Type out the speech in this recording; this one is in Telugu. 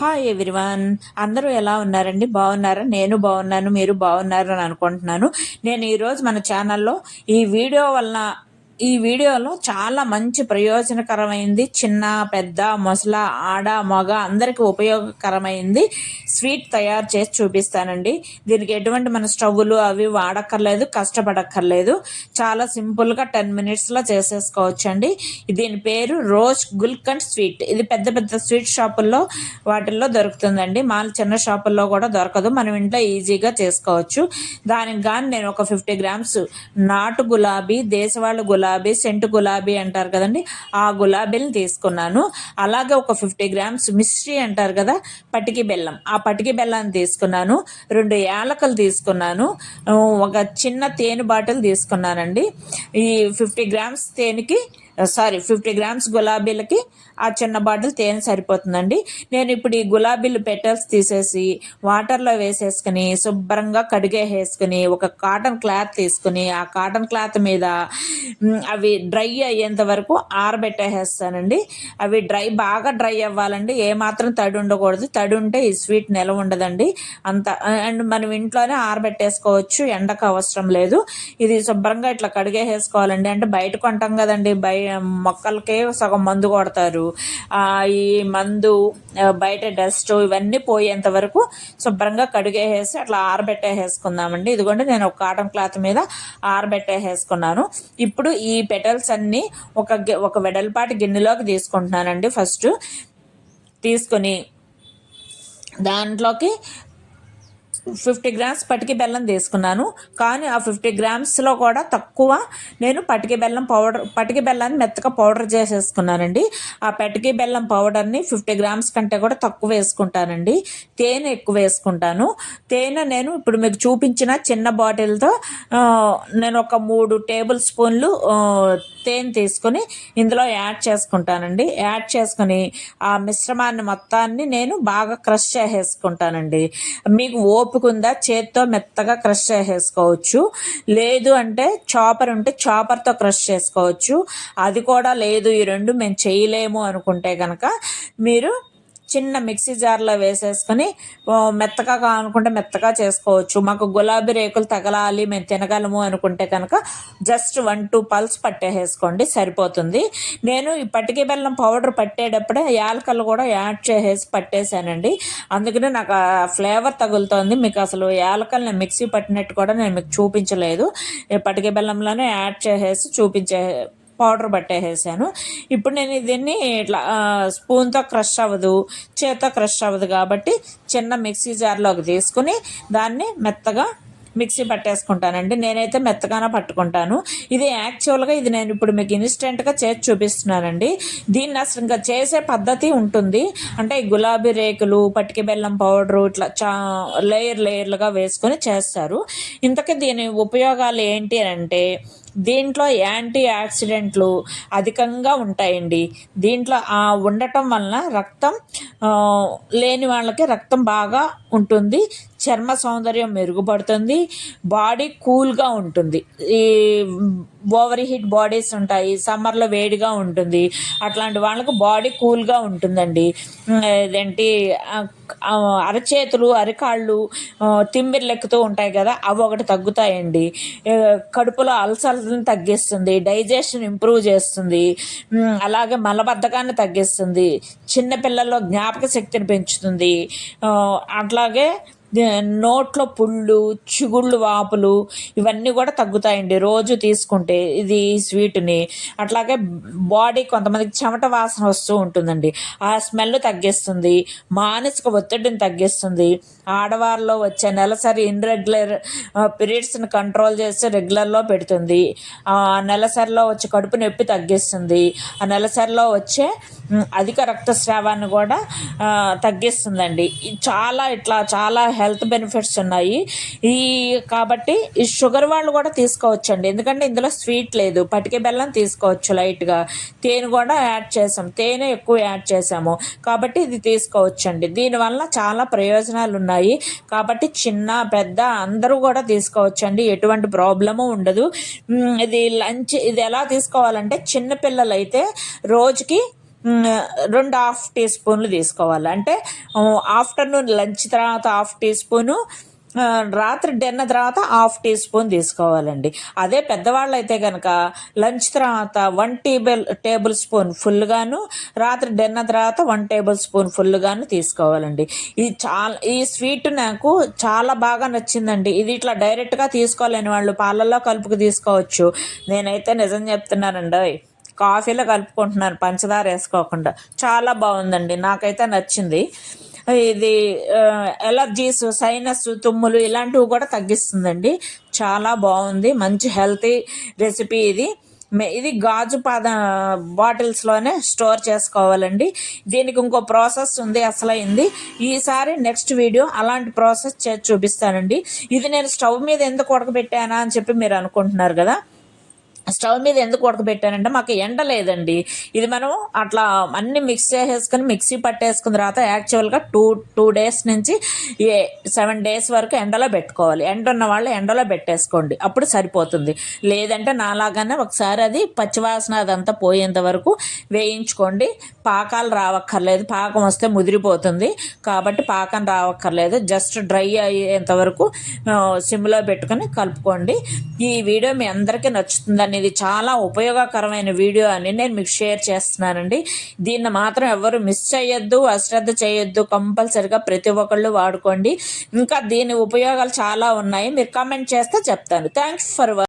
Hi everyone. అందరూ ఎలా ఉన్నారండి? బాగున్నారా? నేను బాగున్నాను మీరు బాగున్నారని అనుకుంటున్నాను. నేను ఈరోజు మన ఛానల్లో ఈ వీడియో వలన ఈ వీడియోలో చాలా మంచి ప్రయోజనకరమైంది. చిన్న పెద్ద మొసల ఆడ మగ అందరికి ఉపయోగకరమైంది. స్వీట్ తయారు చేసి చూపిస్తానండి. దీనికి ఎటువంటి మన స్టవ్లు అవి వాడక్కర్లేదు కష్టపడక్కర్లేదు. చాలా సింపుల్గా టెన్ మినిట్స్లో చేసేసుకోవచ్చండి. దీని పేరు రోజ్ గుల్కండ్ స్వీట్. ఇది పెద్ద పెద్ద స్వీట్ షాపుల్లో వాటిల్లో దొరుకుతుందండి. మా చిన్న షాపుల్లో కూడా దొరకదు. మనం ఇంట్లో ఈజీగా చేసుకోవచ్చు. దానికి కానీ నేను ఒక ఫిఫ్టీ గ్రామ్స్ నాటు గులాబీ దేశవాళ గులాబీ గులాబీ సెంటు గులాబీ అంటారు కదండి ఆ గులాబీని తీసుకున్నాను. అలాగే ఒక ఫిఫ్టీ గ్రామ్స్ మిస్ట్రీ అంటారు కదా పటికి బెల్లం. ఆ పటికి బెల్లాన్ని తీసుకున్నాను. రెండు యాలకలు తీసుకున్నాను. ఒక చిన్న తేనె బాటిల్ తీసుకున్నానండి. ఈ ఫిఫ్టీ గ్రామ్స్ తేనెకి సారీ ఫిఫ్టీ గ్రామ్స్ గులాబీలకి ఆ చిన్న బాటిల్ తేనె సరిపోతుందండి. నేను ఇప్పుడు ఈ గులాబీలు పెటల్స్ తీసేసి వాటర్లో వేసేసుకుని శుభ్రంగా కడిగేసేసుకుని ఒక కాటన్ క్లాత్ తీసుకుని ఆ కాటన్ క్లాత్ మీద అవి డ్రై అయ్యేంత వరకు ఆరబెట్టేసేస్తానండి. అవి డ్రై బాగా డ్రై అవ్వాలండి. ఏమాత్రం తడి ఉండకూడదు. తడి ఉంటే ఈ స్వీట్ నిల ఉండదండి. అంత అండ్ మనం ఇంట్లోనే ఆరబెట్టేసుకోవచ్చు. ఎండకు అవసరం లేదు. ఇది శుభ్రంగా ఇట్లా కడిగేసేసుకోవాలండి. అంటే బయట కొంటాం కదండి. బయ మొక్కలకే సగం మందు కొడతారు. ఈ మందు బయట డస్ట్ ఇవన్నీ పోయేంత వరకు శుభ్రంగా కడిగేసేసి అట్లా ఆరబెట్టేసేసుకుందామండి. ఇదిగోండి నేను ఒక కాటన్ క్లాత్ మీద ఆరబెట్టేసేసుకున్నాను. ఇప్పుడు ఈ పెటల్స్ అన్నీ ఒక ఒక వెడల్పాటి గిన్నెలోకి తీసుకుంటున్నానండి. ఫస్ట్ తీసుకొని దాంట్లోకి ఫిఫ్టీ గ్రామ్స్ పటికి బెల్లం తీసుకున్నాను. కానీ ఆ ఫిఫ్టీ గ్రామ్స్లో కూడా తక్కువ నేను పటికి బెల్లం పౌడర్ పటికి బెల్లాన్ని మెత్తగా పౌడర్ చేసేసుకున్నానండి. ఆ పటికి బెల్లం పౌడర్ని ఫిఫ్టీ గ్రామ్స్ కంటే కూడా తక్కువ వేసుకుంటానండి. తేనె ఎక్కువ వేసుకుంటాను. తేనె నేను ఇప్పుడు మీకు చూపించిన చిన్న బాటిల్తో నేను ఒక మూడు టేబుల్ స్పూన్లు తేనె తీసుకొని ఇందులో యాడ్ చేసుకుంటానండి. యాడ్ చేసుకొని ఆ మిశ్రమాన్ని మొత్తాన్ని నేను బాగా క్రష్ చేసేసుకుంటానండి. మీకు ఓపు తప్పుకుందా చేత్తో మెత్తగా క్రష్ చేసేసుకోవచ్చు. లేదు అంటే చాపర్ ఉంటే చాపర్తో క్రష్ చేసుకోవచ్చు. అది కూడా లేదు ఈ రెండు మేము చేయలేము అనుకుంటే కనుక మీరు చిన్న మిక్సీ జార్లో వేసేసుకొని మెత్తగా కానుకుంటే మెత్తగా చేసుకోవచ్చు. మాకు గులాబీ రేకులు తగలాలి మేము తినగలము అనుకుంటే కనుక జస్ట్ వన్ టూ పల్స్ పట్టేసేసుకోండి సరిపోతుంది. నేను ఈ పట్టిక బెల్లం పౌడర్ పట్టేటప్పుడే యాలకలు కూడా యాడ్ చేసేసి పట్టేశానండి. అందుకనే నాకు ఆ ఫ్లేవర్ తగులుతోంది. మీకు అసలు యాలకల్ని మిక్సీ పట్టినట్టు కూడా నేను మీకు చూపించలేదు. పట్టిక బెల్లంలోనే యాడ్ చేసేసి చూపించే పౌడర్ పట్టేసాను ఇప్పుడు నేను దీన్ని ఇట్లా స్పూన్తో క్రష్ అవ్వదు చేత్తో క్రష్ అవ్వదు కాబట్టి చిన్న మిక్సీ జార్లోకి తీసుకుని దాన్ని మెత్తగా మిక్సీ పట్టేసుకుంటానండి నేనైతే మెత్తగానే పట్టుకుంటాను. ఇది యాక్చువల్గా ఇది నేను ఇప్పుడు మీకు ఇన్స్టెంట్గా చేసి చూపిస్తున్నానండి. దీన్ని అసలు ఇంకా చేసే పద్ధతి ఉంటుంది. అంటే గులాబీ రేకులు పట్టిక బెల్లం పౌడరు ఇట్లా చా లేయర్ లేయర్లుగా వేసుకొని చేస్తారు. ఇంతకీ దీని ఉపయోగాలు ఏంటి అంటే దీంట్లో యాంటీ ఆక్సిడెంట్లు అధికంగా ఉంటాయండి. దీంట్లో ఉండటం వలన రక్తం లేని వాళ్ళకి రక్తం బాగా ఉంటుంది. చర్మ సౌందర్యం మెరుగుపడుతుంది బాడీ కూల్గా ఉంటుంది. ఈ ఓవర్ హీట్ బాడీస్ ఉంటాయి సమ్మర్లో వేడిగా ఉంటుంది. అట్లాంటి వాళ్ళకు బాడీ కూల్గా ఉంటుందండి. ఇదేంటి అరచేతులు అరికాళ్ళు తిమ్మిరి లెక్కుతూ ఉంటాయి కదా అవి ఒకటి తగ్గుతాయండి. కడుపులో అల్సర్ని తగ్గిస్తుంది డైజెషన్ ఇంప్రూవ్ చేస్తుంది అలాగే మలబద్ధకాన్ని తగ్గిస్తుంది చిన్నపిల్లల్లో జ్ఞాపక శక్తిని పెంచుతుంది అట్లాగే నోట్లో పుళ్ళు చిగుళ్ళు వాపులు ఇవన్నీ కూడా తగ్గుతాయండి. రోజు తీసుకుంటే ఇది స్వీట్ని. అట్లాగే బాడీ కొంతమందికి చెమట వాసన వస్తూ ఉంటుందండి. ఆ స్మెల్ తగ్గిస్తుంది. మానసిక ఒత్తిడిని తగ్గిస్తుంది. ఆడవారిలో వచ్చే నెలసరి ఇన్రెగ్యులర్ పీరియడ్స్ని కంట్రోల్ చేసి రెగ్యులర్లో పెడుతుంది. ఆ నెలసరిలో వచ్చే కడుపు నొప్పి తగ్గిస్తుంది. ఆ నెలసరిలో వచ్చే అధిక రక్తస్రావాన్ని కూడా తగ్గిస్తుందండి. చాలా ఇట్లా చాలా హెల్త్ బెనిఫిట్స్ ఉన్నాయి. ఈ కాబట్టి ఈ షుగర్ వాళ్ళు కూడా తీసుకోవచ్చండి. ఎందుకంటే ఇందులో స్వీట్ లేదు. పటికే బెల్లం తీసుకోవచ్చు లైట్గా. తేనె కూడా యాడ్ చేసాం. తేనె ఎక్కువ యాడ్ చేసాము. కాబట్టి ఇది తీసుకోవచ్చండి. దీనివల్ల చాలా ప్రయోజనాలు ఉన్నాయి. కాబట్టి చిన్న పెద్ద అందరూ కూడా తీసుకోవచ్చండి. ఎటువంటి ప్రాబ్లము ఉండదు. ఇది లంచ్ ఇది ఎలా తీసుకోవాలంటే చిన్నపిల్లలు అయితే రోజుకి రెండు హాఫ్ టీ స్పూన్లు తీసుకోవాలి. అంటే ఆఫ్టర్నూన్ లంచ్ తర్వాత హాఫ్ టీ స్పూను రాత్రి డిన్నర్ తర్వాత హాఫ్ టీ స్పూన్ తీసుకోవాలండి. అదే పెద్దవాళ్ళు అయితే కనుక లంచ్ తర్వాత వన్ టేబుల్ టేబుల్ స్పూన్ ఫుల్గాను రాత్రి డిన్నర్ తర్వాత వన్ టేబుల్ స్పూన్ ఫుల్గాను తీసుకోవాలండి. ఇది చాలా ఈ స్వీట్ నాకు చాలా బాగా నచ్చిందండి. ఇది ఇట్లా డైరెక్ట్గా తీసుకోలేని వాళ్ళు పాలల్లో కలుపుకు తీసుకోవచ్చు. నేనైతే నిజం చెప్తున్నానండి కాఫీలో కలుపుకుంటున్నాను పంచదార వేసుకోకుండా. చాలా బాగుందండి నాకైతే నచ్చింది. ఇది ఎలర్జీస్ సైనస్ తుమ్ములు ఇలాంటివి కూడా తగ్గిస్తుందండి. చాలా బాగుంది మంచి హెల్తీ రెసిపీ ఇది. ఇది గాజు పాద బాటిల్స్లోనే స్టోర్ చేసుకోవాలండి. దీనికి ఇంకో ప్రాసెస్ ఉంది అసలైంది. ఈసారి నెక్స్ట్ వీడియో అలాంటి ప్రాసెస్ చేసి చూపిస్తానండి. ఇది నేను స్టవ్ మీద ఎందుకు ఉడకబెట్టానా అని చెప్పి మీరు అనుకుంటున్నారు కదా. స్టవ్ మీద ఎందుకు ఉడకబెట్టానంటే మాకు ఎండ లేదండి. ఇది మనం అట్లా అన్ని మిక్స్ చేసేసుకుని మిక్సీ పట్టేసుకున్న తర్వాత యాక్చువల్గా టూ టూ డేస్ నుంచి ఏ సెవెన్ డేస్ వరకు ఎండలో పెట్టుకోవాలి. ఎండ ఉన్న వాళ్ళు ఎండలో పెట్టేసుకోండి. అప్పుడు సరిపోతుంది. లేదంటే నాలాగానే ఒకసారి అది పచ్చివాసన అదంతా పోయేంత వరకు వేయించుకోండి. పాకాలు రావక్కర్లేదు. పాకం వస్తే ముదిరిపోతుంది. కాబట్టి పాకం రావక్కర్లేదు. జస్ట్ డ్రై అయ్యేంత వరకు సిమ్లో పెట్టుకొని కలుపుకోండి. ఈ వీడియో మీ అందరికీ నచ్చుతుందని ఇది చాలా ఉపయోగకరమైన వీడియో అని నేను మీకు షేర్ చేస్తున్నానండి. దీన్ని మాత్రం ఎవరు మిస్ చేయొద్దు అశ్రద్ధ చేయొద్దు కంపల్సరిగా ప్రతి ఒక్కళ్ళు వాడుకోండి. ఇంకా దీని ఉపయోగాలు చాలా ఉన్నాయి. మీరు కామెంట్ చేస్తే చెప్తాను. Thanks for